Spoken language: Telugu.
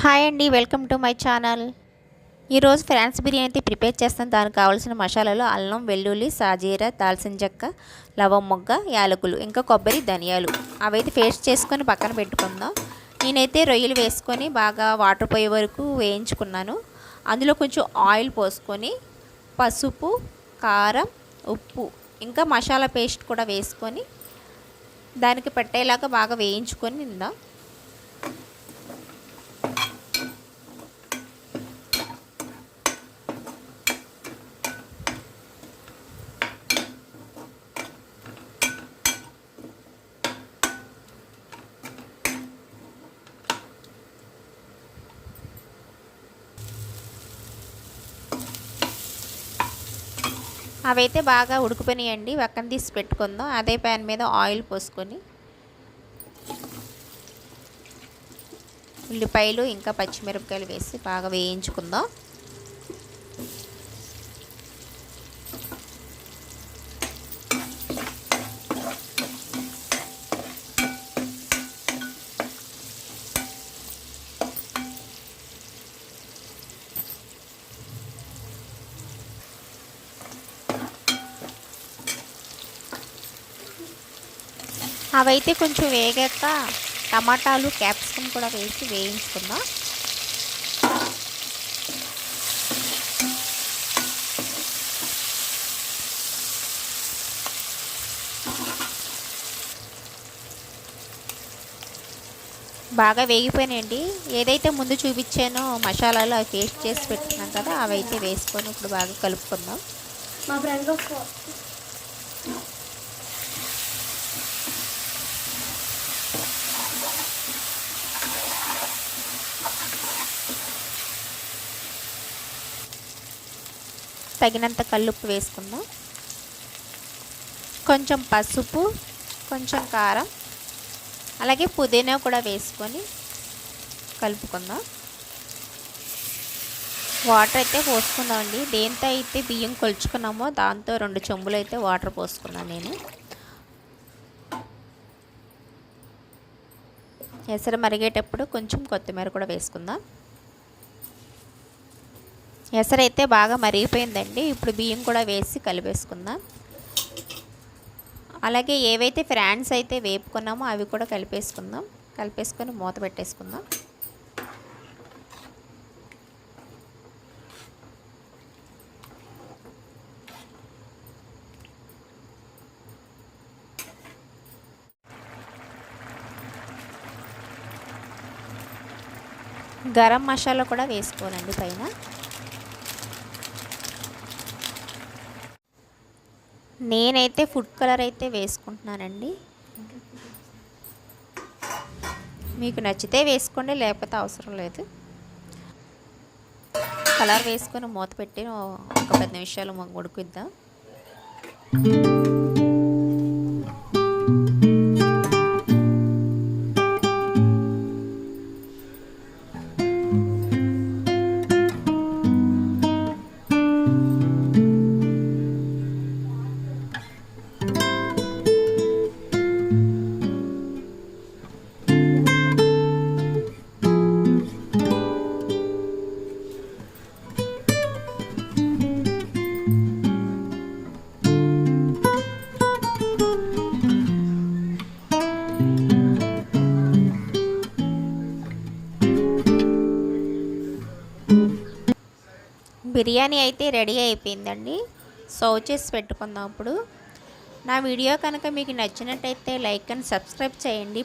హాయ్ అండి వెల్కమ్ టు మై ఛానల్. ఈరోజు ఫ్రాన్స్ బిర్యానీ అయితే ప్రిపేర్ చేస్తాను. దానికి కావాల్సిన మసాలాలు అల్లం వెల్లుల్లి సాజీరా దాల్చిన చెక్క లవం మొగ్గ యాలకులు ఇంకా కొబ్బరి ధనియాలు. అవైతే పేస్ట్ చేసుకొని పక్కన పెట్టుకుందాం. నేనైతే రొయ్యలు వేసుకొని బాగా వాటర్ పోయే వరకు వేయించుకున్నాను. అందులో కొంచెం ఆయిల్ పోసుకొని పసుపు కారం ఉప్పు ఇంకా మసాలా పేస్ట్ కూడా వేసుకొని దానికి పట్టేలాగా బాగా వేయించుకొని నిందా అవైతే బాగా ఉడికిపోయినాయండి. పక్కన తీసి పెట్టుకుందాం. అదే ప్యాన్ మీద ఆయిల్ పోసుకొని. ఉల్లిపాయలు ఇంకా పచ్చిమిరపకాయలు వేసి బాగా వేయించుకుందాం. అవైతే కొంచెం వేగాక టమాటాలు క్యాప్సికమ్ కూడా వేసి వేయించుకుందాం. బాగా వేగిపోయినాయండి. ఏదైతే ముందు చూపించానో మసాలాలు అవి పేస్ట్ చేసి పెట్టుకున్నాం కదా అవి అయితే వేసుకొని ఇప్పుడు బాగా కలుపుకుందాం. మా ఫ్రెండ్ తగినంత కల్లుప్పు వేసుకుందాం. కొంచెం పసుపు కొంచెం కారం అలాగే పుదీనా కూడా వేసుకొని కలుపుకుందాం. వాటర్ అయితే పోసుకుందామండి. దేంతో అయితే బియ్యం కొలుచుకున్నామో దాంతో రెండు చెంబులు అయితే వాటర్ పోసుకున్నాను నేను. ఎసరు మరిగేటప్పుడు కొంచెం కొత్తిమీర కూడా వేసుకుందాం. ఎసరైతే బాగా మరిగిపోయిందండి. ఇప్పుడు బియ్యం కూడా వేసి కలిపేసుకుందాం. అలాగే ఏవైతే ఫ్రాన్స్ అయితే వేపుకున్నామో అవి కూడా కలిపేసుకుందాం. కలిపేసుకొని మూత పెట్టేసుకుందాం. గరం మసాలా కూడా వేసుకోనండి పైన. నేనైతే ఫుడ్ కలర్ అయితే వేసుకుంటున్నానండి. మీకు నచ్చితే వేసుకోండి లేకపోతే అవసరం లేదు. కలర్ వేసుకొని మూత పెట్టి ఒక పది నిమిషాలు ఉడికిద్దాం బిర్యానీ అయితే రెడీ అయిపోయిందండి. సర్వ్ చేసి పెట్టుకుందాం ఇప్పుడు నా వీడియో కనుక మీకు నచ్చినట్టయితే లైక్ అండ్ సబ్స్క్రైబ్ చేయండి.